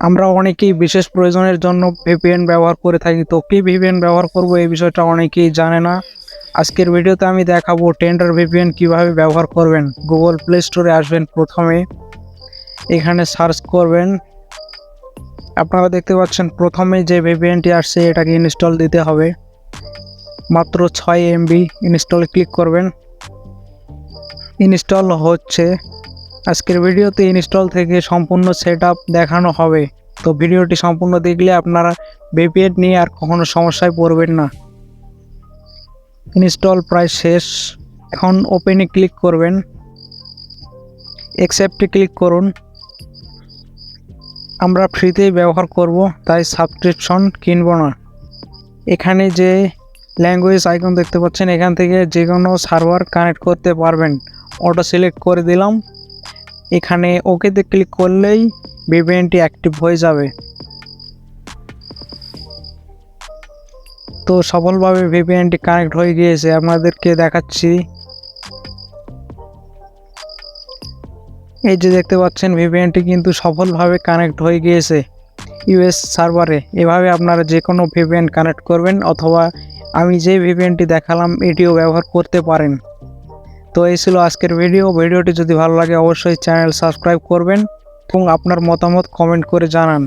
আমরা অনেকেই বিশেষ প্রয়োজনের জন্য ভিপিএন ব্যবহার করে থাকি। তো কী ভিপিএন ব্যবহার করব এই বিষয়টা অনেকেই জানে না। আজকের ভিডিওতে আমি দেখাবো টেন্ডার ভিপিএন কীভাবে ব্যবহার করবেন। গুগল প্লে স্টোরে আসবেন প্রথমে। এখানে সার্চ করবেন। আপনারা দেখতে পাচ্ছেন প্রথমে যে ভিপিএনটি আসছে, এটাকে ইনস্টল দিতে হবে। মাত্র ছয় এমবি ইনস্টল ক্লিক করবেন। ইনস্টল হচ্ছে। আজকের ভিডিওতে ইনস্টল থেকে সম্পূর্ণ সেট দেখানো হবে। তো ভিডিওটি সম্পূর্ণ দেখলে আপনারা ভিপিএন নিয়ে আর কখনো সমস্যায় পড়বেন না। ইনস্টল প্রায় শেষ। এখন ওপেনে ক্লিক করবেন। অ্যাকসেপ্টে ক্লিক করুন। আমরা ফ্রিতেই ব্যবহার করব, তাই সাবস্ক্রিপশন কিনব না। এখানে যে ল্যাঙ্গুয়েজ আইকন দেখতে পাচ্ছেন, এখান থেকে যে কোনো সার্ভার কানেক্ট করতে পারবেন। অটো সিলেক্ট করে দিলাম। এখানে ওকেতে ক্লিক করলেই ভিপিএনটি অ্যাক্টিভ হয়ে যাবে। তো সফলভাবে ভিপিএনটি কানেক্ট হয়ে গিয়েছে, আপনাদেরকে দেখাচ্ছি। এই যে দেখতে পাচ্ছেন ভিপিএনটি কিন্তু সফলভাবে কানেক্ট হয়ে গিয়েছে ইউএস সার্ভারে। এভাবে আপনারা যে কোনো ভিপিএন কানেক্ট করবেন অথবা আমি যে ভিপিএনটি দেখালাম, এটিও ব্যবহার করতে পারেন। তো এই ছিল আজকের ভিডিও ভিডিওটি যদি ভালো লাগে, অবশ্যই চ্যানেল সাবস্ক্রাইব করবেন এবং আপনার মতামত কমেন্ট করে জানান।